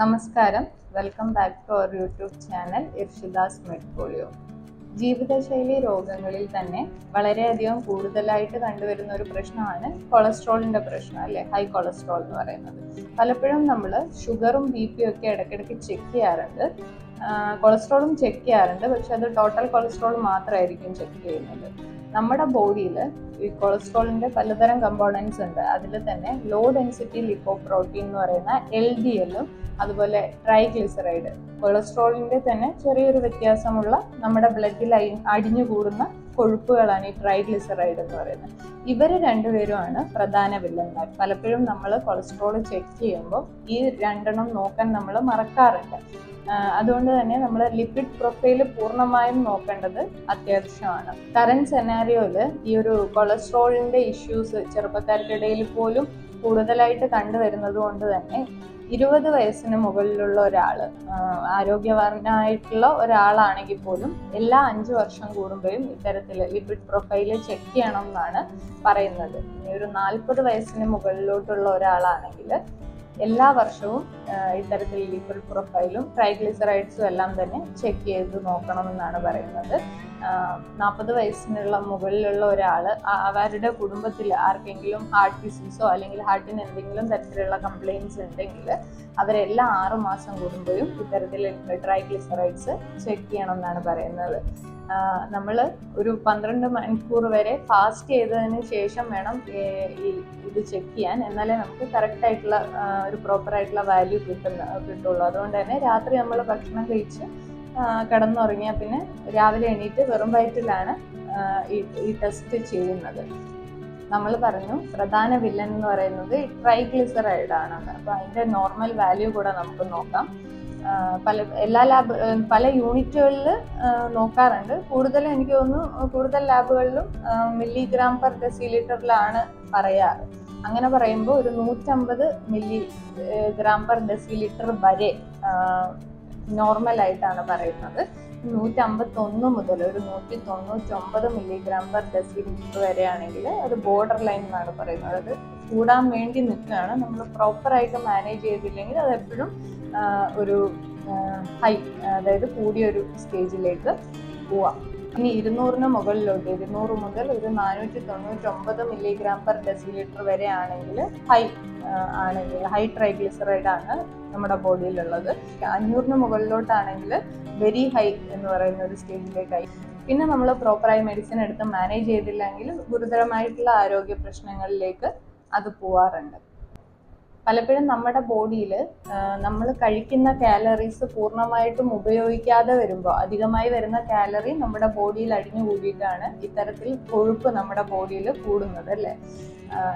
നമസ്കാരം. Welcome back to our YouTube channel Irshidas മെഡ്പോളിയോ ജീവിതശൈലി രോഗങ്ങളിൽ തന്നെ വളരെയധികം കൂടുതലായിട്ട് കണ്ടുവരുന്ന ഒരു പ്രശ്നമാണ് കൊളസ്ട്രോളിന്റെ പ്രശ്നം അല്ലെ? ഹൈ കൊളസ്ട്രോൾ എന്ന് പറയുന്നത്. പലപ്പോഴും നമ്മൾ ഷുഗറും ബി പിയും ഒക്കെ ഇടയ്ക്കിടയ്ക്ക് ചെക്ക് ചെയ്യാറുണ്ട്. കൊളസ്ട്രോളും ചെക്ക് ചെയ്യാറുണ്ട്. പക്ഷെ അത് ടോട്ടൽ കൊളസ്ട്രോൾ മാത്രമായിരിക്കും ചെക്ക് ചെയ്യുന്നത്. നമ്മുടെ ബോഡിയിൽ ഈ കൊളസ്ട്രോളിന്റെ പലതരം കമ്പോണൻസ് ഉണ്ട്. അതിൽ തന്നെ ലോ ഡെൻസിറ്റി ലിപ്പോ പ്രോട്ടീൻ എന്ന് പറയുന്ന എൽ ഡി എല്ലും അതുപോലെ ട്രൈഗ്ലിസറൈഡ് കൊളസ്ട്രോളിന്റെ തന്നെ ചെറിയൊരു വ്യത്യാസമുള്ള നമ്മുടെ ബ്ലഡിൽ അടിഞ്ഞു കൂടുന്ന കൊഴുപ്പുകളാണ് ഈ ട്രൈഗ്ലിസറൈഡ് എന്ന് പറയുന്നത്. ഇവർ രണ്ടുപേരുമാണ് പ്രധാന വില്ലന്മാർ. പലപ്പോഴും നമ്മൾ കൊളസ്ട്രോൾ ചെക്ക് ചെയ്യുമ്പോൾ ഈ രണ്ടെണ്ണം നോക്കാൻ നമ്മൾ മറക്കാറുണ്ട്. അതുകൊണ്ട് തന്നെ നമ്മൾ ലിപ്പിഡ് പ്രൊഫൈൽ പൂർണമായും നോക്കേണ്ടത് അത്യാവശ്യമാണ്. കറന്റ് സെനാരിയോയിൽ ഈ ഒരു കൊളസ്ട്രോളിന്റെ ഇഷ്യൂസ് ചെറുപ്പക്കാർക്കിടയിൽ പോലും കൂടുതലായിട്ട് കണ്ടുവരുന്നത് കൊണ്ട് തന്നെ ഇരുപത് വയസ്സിന് മുകളിലുള്ള ഒരാൾ ആരോഗ്യവാനായിട്ടുള്ള ഒരാളാണെങ്കിൽ പോലും എല്ലാ അഞ്ച് വർഷം കൂടുമ്പോഴും ഇത്തരത്തിൽ ലിപിഡ് പ്രൊഫൈൽ ചെക്ക് ചെയ്യണം എന്നാണ് പറയുന്നത് ഒരു നാൽപ്പത് വയസ്സിന് മുകളിലോട്ടുള്ള ഒരാളാണെങ്കിൽ എല്ലാ വർഷവും ഇത്തരത്തിൽ ലിപിഡ് പ്രൊഫൈലും ട്രൈഗ്ലിസറൈഡ്സും എല്ലാം തന്നെ ചെക്ക് ചെയ്ത് നോക്കണം എന്നാണ് പറയുന്നത്. നാൽപ്പത് വയസ്സിനുള്ള മുകളിലുള്ള ഒരാൾ അവരുടെ കുടുംബത്തിൽ ആർക്കെങ്കിലും ഹാർട്ട് ഡിസീസോ അല്ലെങ്കിൽ ഹാർട്ടിന് എന്തെങ്കിലും തരത്തിലുള്ള കംപ്ലയിൻസ് ഉണ്ടെങ്കിൽ അവരെല്ലാം ആറ് മാസം കൂടുമ്പോഴും ഇത്തരത്തിൽ ട്രൈഗ്ലിസറൈഡ്സ് ചെക്ക് ചെയ്യണം എന്നാണ് പറയുന്നത് നമ്മൾ ഒരു പന്ത്രണ്ട് മണിക്കൂർ വരെ ഫാസ്റ്റ് ചെയ്തതിന് ശേഷം വേണം ഇത് ചെക്ക് ചെയ്യാൻ. എന്നാലേ നമുക്ക് കറക്റ്റ് ആയിട്ടുള്ള ഒരു പ്രോപ്പർ ആയിട്ടുള്ള വാല്യൂ കിട്ടുന്ന കിട്ടുള്ളൂ. അതുകൊണ്ട് തന്നെ രാത്രി നമ്മൾ ഭക്ഷണം കഴിച്ച് ആ, കിടന്നുറങ്ങിയാൽ പിന്നെ രാവിലെ എണീറ്റ് വെറും വയറ്റിലാണ് ഈ ഈ ടെസ്റ്റ് ചെയ്യുന്നത്. നമ്മൾ പറഞ്ഞു പ്രധാന വില്ലൻ എന്ന് പറയുന്നത് ട്രൈഗ്ലിസറൈഡ് ആണെന്ന് അപ്പോൾ അതിന്റെ നോർമൽ വാല്യൂ കൂടെ നമുക്ക് നോക്കാം. പല എല്ലാ ലാബ് പല യൂണിറ്റുകളിൽ നോക്കാറുണ്ട്. കൂടുതലും എനിക്ക് തോന്നുന്നു കൂടുതൽ ലാബുകളിലും മില്ലിഗ്രാം പെർ ഡെസിലിറ്ററിലാണ് പറയാറ്. അങ്ങനെ പറയുമ്പോൾ ഒരു നൂറ്റമ്പത് മില്ലി ഗ്രാം പെർ ഡെസിലിറ്റർ വരെ നോർമൽ ആയിട്ടാണ് പറയുന്നത്. നൂറ്റമ്പത്തൊന്ന് മുതൽ ഒരു നൂറ്റി തൊണ്ണൂറ്റൊമ്പത് മില്ലിഗ്രാം പെർ ഡെസിലിറ്റർ വരെയാണെങ്കിൽ അത് ബോർഡർ ലൈൻ എന്നാണ് പറയുന്നത്. അത് കൂടാൻ വേണ്ടി നിൽക്കുകയാണ്. നമ്മൾ പ്രോപ്പറായിട്ട് മാനേജ് ചെയ്തില്ലെങ്കിൽ അത് എപ്പോഴും ഒരു ഹൈ അതായത് കൂടിയൊരു സ്റ്റേജിലേക്ക് പോവാം. ഇനി ഇരുന്നൂറിന് മുകളിലോട്ട് ഇരുന്നൂറ് മുതൽ ഒരു നാനൂറ്റി തൊണ്ണൂറ്റൊമ്പത് മില്ലിഗ്രാം പെർ ഡെസിലിറ്റർ വരെ ആണെങ്കിൽ ഹൈ ആണെങ്കിൽ ഹൈ ട്രൈഗ്ലിസറൈഡ് ആണ് നമ്മുടെ ബോഡിയിലുള്ളത്. അഞ്ഞൂറിന് മുകളിലോട്ടാണെങ്കിൽ വെരി ഹൈ എന്ന് പറയുന്ന ഒരു സ്റ്റേജിലേക്കായി പിന്നെ നമ്മൾ പ്രോപ്പറായി മെഡിസിൻ എടുത്ത് മാനേജ് ചെയ്തില്ലെങ്കിൽ ഗുരുതരമായിട്ടുള്ള ആരോഗ്യ പ്രശ്നങ്ങളിലേക്ക് അത് പോവാറുണ്ട്. പലപ്പോഴും നമ്മുടെ ബോഡിയിൽ നമ്മൾ കഴിക്കുന്ന കാലറീസ് പൂർണമായിട്ടും ഉപയോഗിക്കാതെ വരുമ്പോൾ അധികമായി വരുന്ന കാലറി നമ്മുടെ ബോഡിയിൽ അടിഞ്ഞു കൂടിയിട്ടാണ് ഇത്തരത്തിൽ കൊഴുപ്പ് നമ്മുടെ ബോഡിയിൽ കൂടുന്നത് അല്ലേ?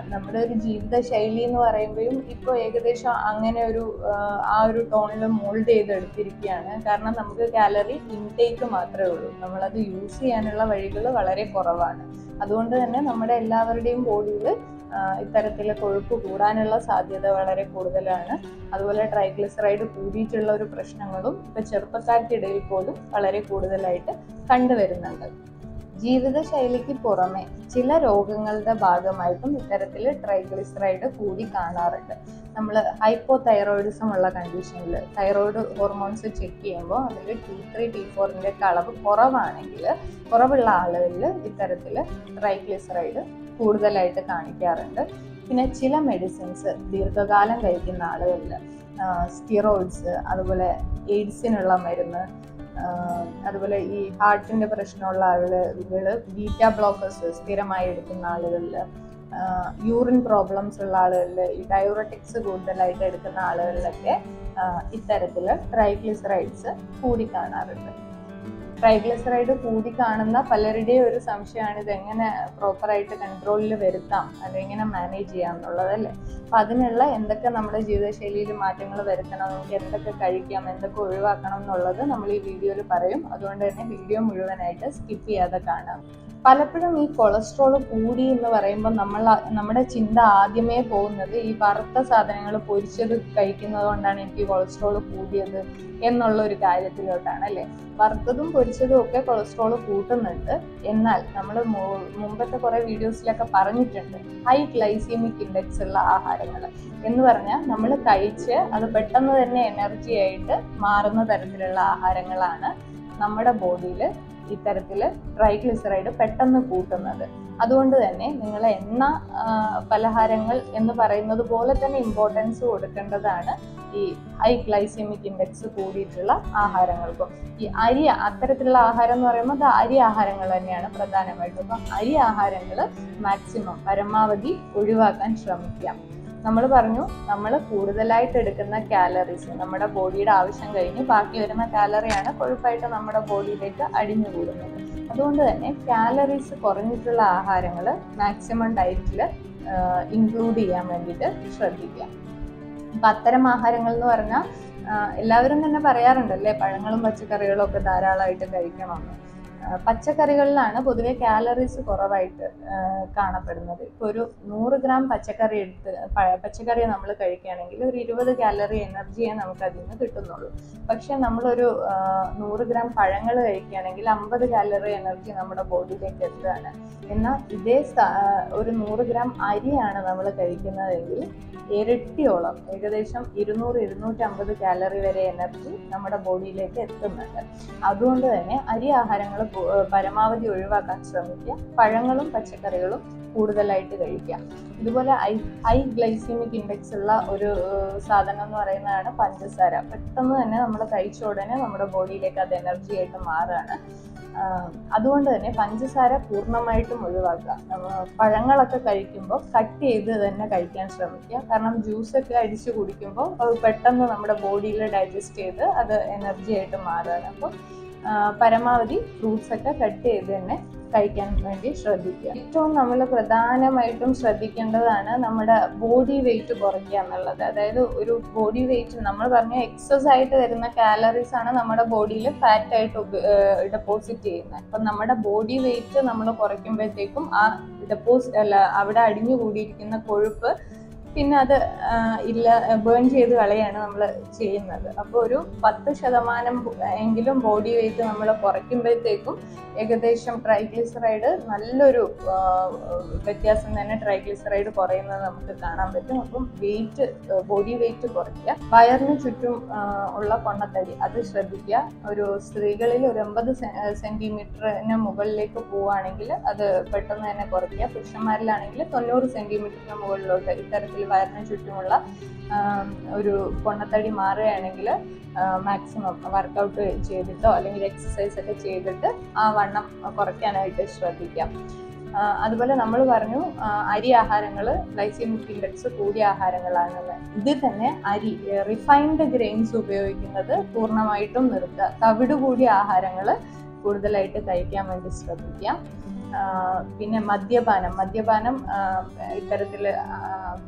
നമ്മുടെ ഒരു ജീവിത ശൈലി എന്ന് പറയുമ്പോഴും ഇപ്പോൾ ഏകദേശം അങ്ങനെ ഒരു ആ, ഒരു ടോണിൽ മോൾഡ് ചെയ്തെടുത്തിരിക്കുകയാണ്. കാരണം നമുക്ക് കാലറി ഇൻടേക്ക് മാത്രമേ ഉള്ളൂ. നമ്മളത് യൂസ് ചെയ്യാനുള്ള വഴികൾ വളരെ കുറവാണ്. അതുകൊണ്ട് തന്നെ നമ്മുടെ എല്ലാവരുടെയും ബോഡിയിൽ ഇത്തരത്തിലെ കൊഴുപ്പ് കൂടാനുള്ള സാധ്യത വളരെ കൂടുതലാണ്. അതുപോലെ ട്രൈഗ്ലിസറൈഡ് കൂടിയിട്ടുള്ള ഒരു പ്രശ്നങ്ങളും ഇപ്പൊ ചെറുപ്പക്കാർക്കിടയിൽ പോലും വളരെ കൂടുതലായിട്ട് കണ്ടുവരുന്നുണ്ട്. ജീവിതശൈലിക്ക് പുറമെ ചില രോഗങ്ങളുടെ ഭാഗമായിട്ടും ഇത്തരത്തിൽ ട്രൈഗ്ലിസറൈഡ് കൂടി കാണാറുണ്ട്. നമ്മൾ ഹൈപ്പോ തൈറോയിഡിസം ഉള്ള കണ്ടീഷനിൽ തൈറോയിഡ് ഹോർമോൺസ് ചെക്ക് ചെയ്യുമ്പോൾ അതിൽ ടി ത്രീ ടി ഫോറിന്റെ അളവ് കുറവാണെങ്കിൽ കുറവുള്ള ആളുകളിൽ ഇത്തരത്തിൽ ട്രൈഗ്ലിസറൈഡ് കൂടുതലായിട്ട് കാണിക്കാറുണ്ട്. പിന്നെ ചില മെഡിസിൻസ് ദീർഘകാലം കഴിക്കുന്ന ആളുകളിൽ സ്റ്റിറോയിഡ്സ് അതുപോലെ എയ്ഡ്സിനുള്ള മരുന്ന് അതുപോലെ ഈ ഹാർട്ടിന്റെ പ്രശ്നമുള്ള ആളുകൾ ബീറ്റ ബ്ലോക്കേഴ്സ് സ്ഥിരമായി എടുക്കുന്ന ആളുകളിൽ യൂറിൻ പ്രോബ്ലംസ് ഉള്ള ആളുകളിൽ ഈ ഡയോറട്ടിക്സ് കൂടുതലായിട്ട് എടുക്കുന്ന ആളുകളിലൊക്കെ ഇത്തരത്തിൽ ട്രൈഗ്ലിസറൈഡ്സ് കൂടി കാണാറുണ്ട്. ട്രൈഗ്ലിസറൈഡ് കൂടി കാണുന്ന പലരുടെയും ഒരു സംശയമാണ്. ഇത് എങ്ങനെ പ്രോപ്പറായിട്ട് കൺട്രോളിൽ വരുത്താം? അതെങ്ങനെ മാനേജ് ചെയ്യാം എന്നുള്ളത് അല്ലേ? അപ്പം അതിനുള്ള എന്തൊക്കെ നമ്മുടെ ജീവിതശൈലിയിൽ മാറ്റങ്ങൾ വരുത്തണം? നമുക്ക് എന്തൊക്കെ കഴിക്കാം? എന്തൊക്കെ ഒഴിവാക്കണം എന്നുള്ളത് നമ്മൾ ഈ വീഡിയോയിൽ പറയും. അതുകൊണ്ട് തന്നെ വീഡിയോ മുഴുവനായിട്ട് സ്കിപ്പ് ചെയ്യാതെ കാണാം. പലപ്പോഴും ഈ കൊളസ്ട്രോൾ കൂടി എന്ന് പറയുമ്പോൾ നമ്മൾ നമ്മുടെ ചിന്ത ആദ്യമേ പോകുന്നത് ഈ വറുത്ത സാധനങ്ങൾ പൊരിച്ചത് കഴിക്കുന്നത് കൊണ്ടാണ് എനിക്ക് കൊളസ്ട്രോൾ കൂടിയത് എന്നുള്ള ഒരു കാര്യത്തിലോട്ടാണ് അല്ലേ? വറുത്തതും പൊരിച്ചതും ഒക്കെ കൊളസ്ട്രോൾ കൂട്ടുന്നുണ്ട്. എന്നാൽ നമ്മൾ മുമ്പത്തെ കുറെ വീഡിയോസിലൊക്കെ പറഞ്ഞിട്ടുണ്ട് ഹൈ ഗ്ലൈസീമിക് ഇൻഡെക്സ് ഉള്ള ആഹാരങ്ങൾ എന്ന് പറഞ്ഞാൽ നമ്മൾ കഴിച്ച് അത് പെട്ടെന്ന് തന്നെ എനർജി ആയിട്ട് മാറുന്ന തരത്തിലുള്ള ആഹാരങ്ങളാണ് നമ്മുടെ ബോഡിയിൽ ഇത്തരത്തിൽ ട്രൈഗ്ലിസറൈഡ് പെട്ടെന്ന് കൂട്ടുന്നത്. അതുകൊണ്ട് തന്നെ നിങ്ങൾ എണ്ണ പലഹാരങ്ങൾ എന്ന് പറയുന്നത് പോലെ തന്നെ ഇമ്പോർട്ടൻസ് കൊടുക്കേണ്ടതാണ് ഈ ഹൈ ഗ്ലൈസെമിക് ഇൻഡെക്സ് കൂടിയിട്ടുള്ള ആഹാരങ്ങൾക്കും. ഈ അരി അത്തരത്തിലുള്ള ആഹാരം എന്ന് പറയുമ്പോൾ അത് അരി ആഹാരങ്ങൾ തന്നെയാണ് പ്രധാനമായിട്ടും. അപ്പം അരി ആഹാരങ്ങൾ മാക്സിമം പരമാവധി ഒഴിവാക്കാൻ ശ്രമിക്കാം. നമ്മൾ പറഞ്ഞു നമ്മൾ കൂടുതലായിട്ട് എടുക്കുന്ന കാലറീസ് നമ്മുടെ ബോഡിയുടെ ആവശ്യം കഴിഞ്ഞ് ബാക്കി വരുന്ന കാലറിയാണ് കൊഴുപ്പായിട്ട് നമ്മുടെ ബോഡിയിലേക്ക് അടിഞ്ഞു കൂടുന്നത്. അതുകൊണ്ട് തന്നെ കാലറീസ് കുറഞ്ഞിട്ടുള്ള ആഹാരങ്ങൾ മാക്സിമം ഡയറ്റിൽ ഇൻക്ലൂഡ് ചെയ്യാൻ വേണ്ടിയിട്ട് ശ്രദ്ധിക്കുക. അപ്പം അത്തരം ആഹാരങ്ങൾ എന്ന് പറഞ്ഞാൽ എല്ലാവരും തന്നെ പറയാറുണ്ടല്ലേ പഴങ്ങളും പച്ചക്കറികളും ഒക്കെ ധാരാളമായിട്ട് കഴിക്കണമെന്ന്. പച്ചക്കറികളിലാണ് പൊതുവെ കാലറീസ് കുറവായിട്ട് കാണപ്പെടുന്നത്. ഇപ്പോൾ ഒരു നൂറ് ഗ്രാം പച്ചക്കറി എടുത്ത് പച്ചക്കറി നമ്മൾ കഴിക്കുകയാണെങ്കിൽ ഒരു ഇരുപത് കാലറി എനർജിയെ നമുക്ക് അതിൽ നിന്ന് കിട്ടുന്നുള്ളൂ. പക്ഷെ നമ്മളൊരു നൂറ് ഗ്രാം പഴങ്ങൾ കഴിക്കുകയാണെങ്കിൽ അമ്പത് കാലറി എനർജി നമ്മുടെ ബോഡിയിലേക്ക് എത്തുകയാണ്. എന്നാൽ ഇതേ ഒരു നൂറ് ഗ്രാം അരിയാണ് നമ്മൾ കഴിക്കുന്നതെങ്കിൽ ഇരട്ടിയോളം ഏകദേശം ഇരുന്നൂറ് ഇരുന്നൂറ്റമ്പത് കാലറി വരെ എനർജി നമ്മുടെ ബോഡിയിലേക്ക് എത്തുന്നുണ്ട്. അതുകൊണ്ട് തന്നെ അരി ആഹാരങ്ങൾ പരമാവധി ഒഴിവാക്കാൻ ശ്രമിക്കുക. പഴങ്ങളും പച്ചക്കറികളും കൂടുതലായിട്ട് കഴിക്കുക. ഇതുപോലെ ഹൈ ഹൈ ഗ്ലൈസിമിക് ഇൻഡെക്സ് ഉള്ള ഒരു സാധനം എന്ന് പറയുന്നതാണ് പഞ്ചസാര. പെട്ടെന്ന് തന്നെ നമ്മൾ കഴിച്ച ഉടനെ നമ്മുടെ ബോഡിയിലേക്ക് അത് എനർജി ആയിട്ട് മാറുകയാണ്. അതുകൊണ്ട് തന്നെ പഞ്ചസാര പൂർണമായിട്ടും ഒഴിവാക്കുക. പഴങ്ങളൊക്കെ കഴിക്കുമ്പോൾ കട്ട് ചെയ്ത് തന്നെ കഴിക്കാൻ ശ്രമിക്കുക. കാരണം ജ്യൂസൊക്കെ അടിച്ച് കുടിക്കുമ്പോൾ പെട്ടെന്ന് നമ്മുടെ ബോഡിയിൽ ഡൈജസ്റ്റ് ചെയ്ത് അത് എനർജി ആയിട്ട് മാറുകയാണ്. അപ്പോൾ പരമാവധി ഫ്രൂട്ട്സ് ഒക്കെ കട്ട് ചെയ്ത് തന്നെ കഴിക്കാൻ വേണ്ടി ശ്രദ്ധിക്കുക. ഏറ്റവും നമ്മൾ പ്രധാനമായിട്ടും ശ്രദ്ധിക്കേണ്ടതാണ് നമ്മുടെ ബോഡി വെയിറ്റ് കുറയ്ക്കുക എന്നുള്ളത്. അതായത് ഒരു ബോഡി വെയിറ്റ് നമ്മൾ പറഞ്ഞ എക്സസ് ആയിട്ട് വരുന്ന കാലറീസ് ആണ് നമ്മുടെ ബോഡിയിൽ ഫാറ്റ് ആയിട്ട് ഡെപ്പോസിറ്റ് ചെയ്യുന്നത്. അപ്പം നമ്മുടെ ബോഡി വെയിറ്റ് നമ്മൾ കുറയ്ക്കുമ്പോഴത്തേക്കും ആ ഡെപ്പോസിറ്റ് അല്ല അവിടെ അടിഞ്ഞു കൂടിയിരിക്കുന്ന കൊഴുപ്പ് പിന്നെ അത് ഇല്ല ബേൺ ചെയ്ത് കളയാണ് നമ്മൾ ചെയ്യുന്നത്. അപ്പോൾ ഒരു പത്ത് ശതമാനം എങ്കിലും ബോഡി വെയിറ്റ് നമ്മൾ കുറയ്ക്കുമ്പോഴത്തേക്കും ഏകദേശം ട്രൈഗ്ലിസറൈഡ് നല്ലൊരു വ്യത്യാസം തന്നെ ട്രൈഗ്ലിസറൈഡ് കുറയുന്നത് നമുക്ക് കാണാൻ പറ്റും. അപ്പം വെയിറ്റ് ബോഡി വെയിറ്റ് കുറയ്ക്കുക. വയറിന് ചുറ്റും ഉള്ള പൊണ്ണത്തടി അത് ശ്രദ്ധിക്കുക. ഒരു സ്ത്രീകളിൽ ഒരു എൺപത് സെന്റിമീറ്ററിന് മുകളിലേക്ക് പോവുകയാണെങ്കിൽ അത് പെട്ടെന്ന് തന്നെ കുറയ്ക്കുക. പുരുഷന്മാരിലാണെങ്കിൽ തൊണ്ണൂറ് സെന്റിമീറ്ററിന് മുകളിലോട്ട് ഇത്തരത്തിൽ വയറിന് ചുറ്റുമുള്ള ഒരു പൊണ്ണത്തടി മാറുകയാണെങ്കിൽ മാക്സിമം വർക്കൗട്ട് ചെയ്തിട്ടോ അല്ലെങ്കിൽ എക്സസൈസ് ഒക്കെ ചെയ്തിട്ട് ആ വണ്ണം കുറയ്ക്കാനായിട്ട് ശ്രദ്ധിക്കാം. അതുപോലെ നമ്മൾ പറഞ്ഞു അരി ആഹാരങ്ങൾ ഗ്ലൈസിമിക് ഇൻഡെക്സ് കൂടിയ ആഹാരങ്ങളാണെന്ന് ഇതിൽ തന്നെ അരി റിഫൈൻഡ് ഗ്രെയിൻസ് ഉപയോഗിക്കുന്നത് പൂർണമായിട്ടും നിർത്തുക തവിട് കൂടിയ ആഹാരങ്ങൾ കൂടുതലായിട്ട് കഴിക്കാൻ വേണ്ടി ശ്രദ്ധിക്കാം. പിന്നെ മദ്യപാനം. മദ്യപാനം ഇത്തരത്തിൽ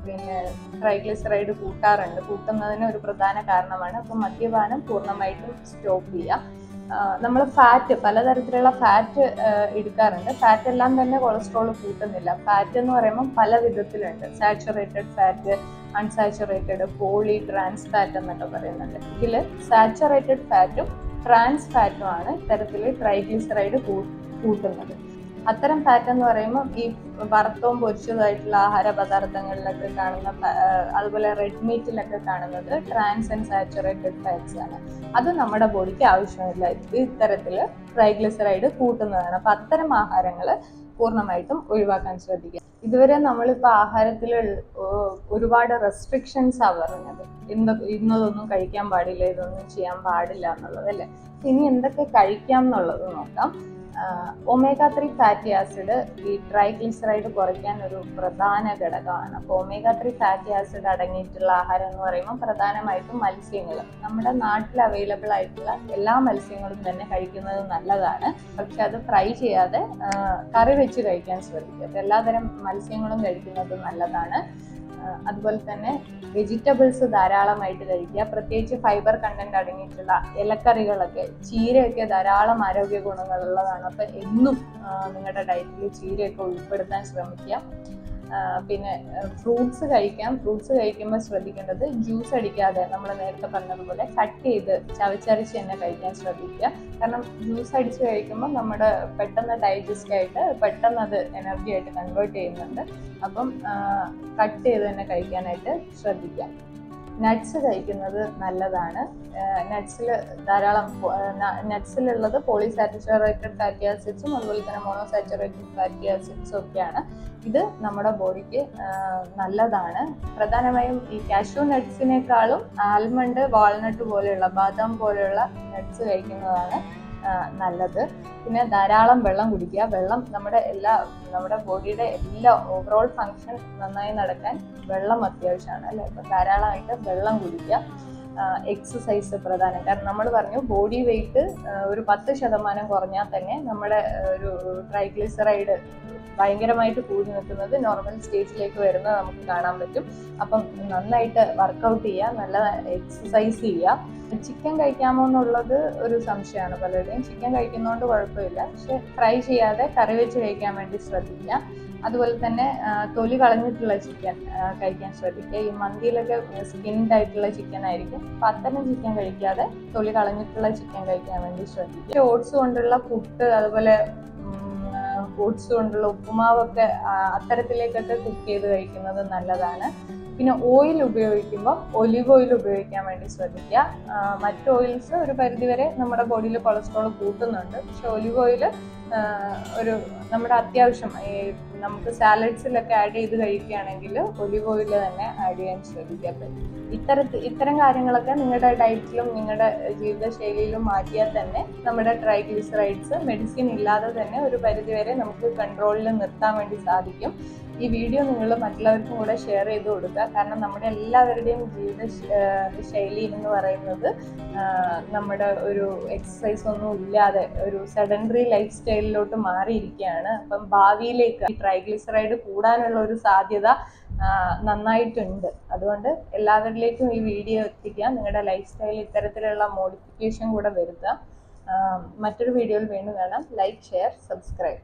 പിന്നെ ട്രൈഗ്ലിസറൈഡ് കൂട്ടാറുണ്ട്. കൂട്ടുന്നതിന് ഒരു പ്രധാന കാരണമാണ്. അപ്പം മദ്യപാനം പൂർണമായിട്ടും സ്റ്റോപ്പ് ചെയ്യുക നമ്മൾ ഫാറ്റ് പലതരത്തിലുള്ള ഫാറ്റ് എടുക്കാറുണ്ട്. ഫാറ്റ് എല്ലാം തന്നെ കൊളസ്ട്രോൾ കൂട്ടുന്നില്ല. ഫാറ്റ് എന്ന് പറയുമ്പോൾ പല വിധത്തിലുണ്ട്. Saturated fat unsaturated poly trans fat എന്നൊക്കെ പറയുന്നുണ്ട്. ഇതിൽ സാച്ചുറേറ്റഡ് ഫാറ്റും ട്രാൻസ് ഫാറ്റുമാണ് ഇത്തരത്തിൽ ട്രൈഗ്ലിസറൈഡ് കൂട്ടുന്നത്. അത്തരം ഫാറ്റ് എന്ന് പറയുമ്പോൾ ഈ വറുത്തവും പൊരിച്ചതായിട്ടുള്ള ആഹാര പദാർത്ഥങ്ങളിലൊക്കെ കാണുന്ന അതുപോലെ റെഡ് മീറ്റിലൊക്കെ കാണുന്നത് ട്രാൻസ് ആൻഡ് സാച്ചുറേറ്റഡ് ഫാറ്റ്സ് ആണ്. അത് നമ്മുടെ ബോഡിക്ക് ആവശ്യമില്ല. ഇത്തരത്തിൽ ട്രൈഗ്ലിസറൈഡ് കൂട്ടുന്നതാണ്. അപ്പൊ അത്തരം ആഹാരങ്ങൾ പൂർണമായിട്ടും ഒഴിവാക്കാൻ ശ്രദ്ധിക്കുക. ഇതുവരെ നമ്മളിപ്പോൾ ആഹാരത്തിൽ ഒരുപാട് റെസ്ട്രിക്ഷൻസ് ആ പറഞ്ഞത്. എന്ത് ഇന്നതൊന്നും കഴിക്കാൻ പാടില്ല ഇതൊന്നും ചെയ്യാൻ പാടില്ല എന്നുള്ളത് അല്ലേ? ഇനി എന്തൊക്കെ കഴിക്കാം എന്നുള്ളത് നോക്കാം. ഒമേഗ ത്രീ ഫാറ്റി ആസിഡ് ഈ ട്രൈഗ്ലിസറൈഡ് കുറയ്ക്കാൻ ഒരു പ്രധാന ഘടകമാണ്. അപ്പോൾ ഒമേഗ ത്രീ ഫാറ്റി ആസിഡ് അടങ്ങിയിട്ടുള്ള ആഹാരം എന്ന് പറയുമ്പോൾ പ്രധാനമായിട്ടും മത്സ്യങ്ങൾ. നമ്മുടെ നാട്ടിൽ അവൈലബിൾ ആയിട്ടുള്ള എല്ലാ മത്സ്യങ്ങളും തന്നെ കഴിക്കുന്നത് നല്ലതാണ്. പക്ഷെ അത് ഫ്രൈ ചെയ്യാതെ കറി വെച്ച് കഴിക്കാൻ അപ്പോൾ എല്ലാതരം മത്സ്യങ്ങളും കഴിക്കുന്നത് നല്ലതാണ്. അതുപോലെ തന്നെ വെജിറ്റബിൾസ് ധാരാളമായിട്ട് കഴിക്കുക. പ്രത്യേകിച്ച് ഫൈബർ കണ്ടന്റ് അടങ്ങിയിട്ടുള്ള ഇലക്കറികളൊക്കെ ചീരയൊക്കെ ധാരാളം ആരോഗ്യ ഗുണങ്ങളുള്ളതാണ്. അപ്പം എന്നും നിങ്ങളുടെ ഡയറ്റിൽ ചീരയൊക്കെ ഉൾപ്പെടുത്താൻ ശ്രമിക്കുക. പിന്നെ ഫ്രൂട്ട്സ് കഴിക്കാം. ഫ്രൂട്ട്സ് കഴിക്കുമ്പോൾ ശ്രദ്ധിക്കേണ്ടത് ജ്യൂസ് അടിക്കാതെ നമ്മൾ നേരത്തെ പറഞ്ഞതുപോലെ കട്ട് ചെയ്ത് ചവച്ചരച്ച് തന്നെ കഴിക്കാൻ ശ്രദ്ധിക്കുക. കാരണം ജ്യൂസ് അടിച്ച് കഴിക്കുമ്പോൾ നമ്മുടെ പെട്ടെന്ന് ഡൈജസ്റ്റ് ആയിട്ട് പെട്ടെന്ന് അത് എനർജി ആയിട്ട് കൺവേർട്ട് ചെയ്യുന്നുണ്ട്. അപ്പം കട്ട് ചെയ്ത് തന്നെ കഴിക്കാനായിട്ട് ശ്രദ്ധിക്കാം നട്ട്സ് കഴിക്കുന്നത് നല്ലതാണ്. നട്ട്സിൽ ധാരാളം നട്ട്സിലുള്ളത് പോളിസാറ്റുറേറ്റഡ് ഫാറ്റി ആസിഡ്സും അതുപോലെ തന്നെ മോണോസാറ്റുറേറ്റഡ് ഫാറ്റി ആസിഡ്സും ഒക്കെയാണ്. ഇത് നമ്മുടെ ബോഡിക്ക് നല്ലതാണ്. പ്രധാനമായും ഈ കാഷ്യൂ നട്ട്സിനേക്കാളും ആൽമണ്ട് വാൾനട്ട് പോലെയുള്ള ബാദാം പോലെയുള്ള നട്ട്സ് കഴിക്കുന്നതാണ് നല്ലത്. പിന്നെ ധാരാളം വെള്ളം കുടിക്കുക. വെള്ളം നമ്മുടെ എല്ലാ നമ്മുടെ ബോഡിയുടെ എല്ലാ ഓവറോൾ ഫങ്ഷൻ നന്നായി നടക്കാൻ വെള്ളം അത്യാവശ്യമാണ് അല്ലേ? അപ്പം ധാരാളമായിട്ട് വെള്ളം കുടിക്കുക. എക്സസൈസ് പ്രധാനം. കാരണം നമ്മൾ പറഞ്ഞു ബോഡി വെയിറ്റ് ഒരു പത്ത് ശതമാനം കുറഞ്ഞാൽ തന്നെ നമ്മുടെ ഒരു ട്രൈഗ്ലിസറൈഡ് ഭയങ്കരമായിട്ട് കൂടി നിൽക്കുന്നത് നോർമൽ സ്റ്റേജിലേക്ക് വരുന്നത് നമുക്ക് കാണാൻ പറ്റും. അപ്പം നന്നായിട്ട് വർക്കൗട്ട് ചെയ്യുക നല്ല എക്സസൈസ് ചെയ്യുക. ചിക്കൻ കഴിക്കാമോ എന്നുള്ളത് ഒരു സംശയമാണ് പലരുടെയും. ചിക്കൻ കഴിക്കുന്നതുകൊണ്ട് കുഴപ്പമില്ല. പക്ഷെ ഫ്രൈ ചെയ്യാതെ കറി വെച്ച് കഴിക്കാൻ വേണ്ടി ശ്രദ്ധിക്കുക. അതുപോലെ തന്നെ തൊലി കളഞ്ഞിട്ടുള്ള ചിക്കൻ കഴിക്കാൻ ശ്രദ്ധിക്കുക. ഈ മന്തിയിലൊക്കെ സ്കിൻഡ് ആയിട്ടുള്ള ചിക്കൻ ആയിരിക്കും. അപ്പം അത്തരം ചിക്കൻ കഴിക്കാതെ തൊലി കളഞ്ഞിട്ടുള്ള ചിക്കൻ കഴിക്കാൻ വേണ്ടി ശ്രദ്ധിക്കുക. ഓട്സ് കൊണ്ടുള്ള പുട്ട് അതുപോലെ ഓട്സ് കൊണ്ടുള്ള ഉപ്പുമാവൊക്കെ അത്തരത്തിലേക്കൊക്കെ കുക്ക് ചെയ്ത് കഴിക്കുന്നത് നല്ലതാണ്. പിന്നെ ഓയിൽ ഉപയോഗിക്കുമ്പോൾ ഒലിവ് ഓയിൽ ഉപയോഗിക്കാൻ വേണ്ടി ശ്രദ്ധിക്കുക. മറ്റ് ഓയിൽസ് ഒരു പരിധിവരെ നമ്മുടെ ബോഡിയിൽ കൊളസ്ട്രോൾ കൂട്ടുന്നുണ്ട്. പക്ഷെ ഒലിവ് ഓയിൽ ഒരു നമ്മുടെ അത്യാവശ്യം ഈ നമുക്ക് സാലഡ്സിലൊക്കെ ആഡ് ചെയ്ത് കഴിക്കുകയാണെങ്കിൽ ഒലിവ് ഓയിൽ തന്നെ ആഡ് ചെയ്യാൻ ശ്രദ്ധിക്കുക. ഇത്തരത്തിൽ ഇത്തരം കാര്യങ്ങളൊക്കെ നിങ്ങളുടെ ഡയറ്റിലും നിങ്ങളുടെ ജീവിതശൈലിയിലും മാറ്റിയാൽ തന്നെ നമ്മുടെ ട്രൈഗ്ലിസറൈഡ്സ് മെഡിസിൻ ഇല്ലാതെ തന്നെ ഒരു പരിധിവരെ നമുക്ക് കൺട്രോളിൽ നിർത്താൻ വേണ്ടി സാധിക്കും. ഈ വീഡിയോ നിങ്ങൾ മറ്റുള്ളവർക്കും കൂടെ ഷെയർ ചെയ്ത് കൊടുക്കുക. കാരണം നമ്മുടെ എല്ലാവരുടെയും ജീവിത ശൈലി എന്ന് പറയുന്നത് നമ്മുടെ ഒരു എക്സസൈസ് ഒന്നും ഇല്ലാതെ ഒരു സെഡൻഡറി ലൈഫ് സ്റ്റൈലിലോട്ട് മാറിയിരിക്കുകയാണ്. അപ്പം ഭാവിയിലേക്ക് ഈ ട്രൈഗ്ലിസറൈഡ് കൂടാനുള്ള ഒരു സാധ്യത നന്നായിട്ടുണ്ട്. അതുകൊണ്ട് എല്ലാവരിലേക്കും ഈ വീഡിയോ എത്തിക്കുക. നിങ്ങളുടെ ലൈഫ് സ്റ്റൈലിൽ ഇത്തരത്തിലുള്ള മോഡിഫിക്കേഷൻ കൂടെ വരുത്തുക. മറ്റൊരു വീഡിയോയിൽ വീണ്ടും കാണാം. Like share subscribe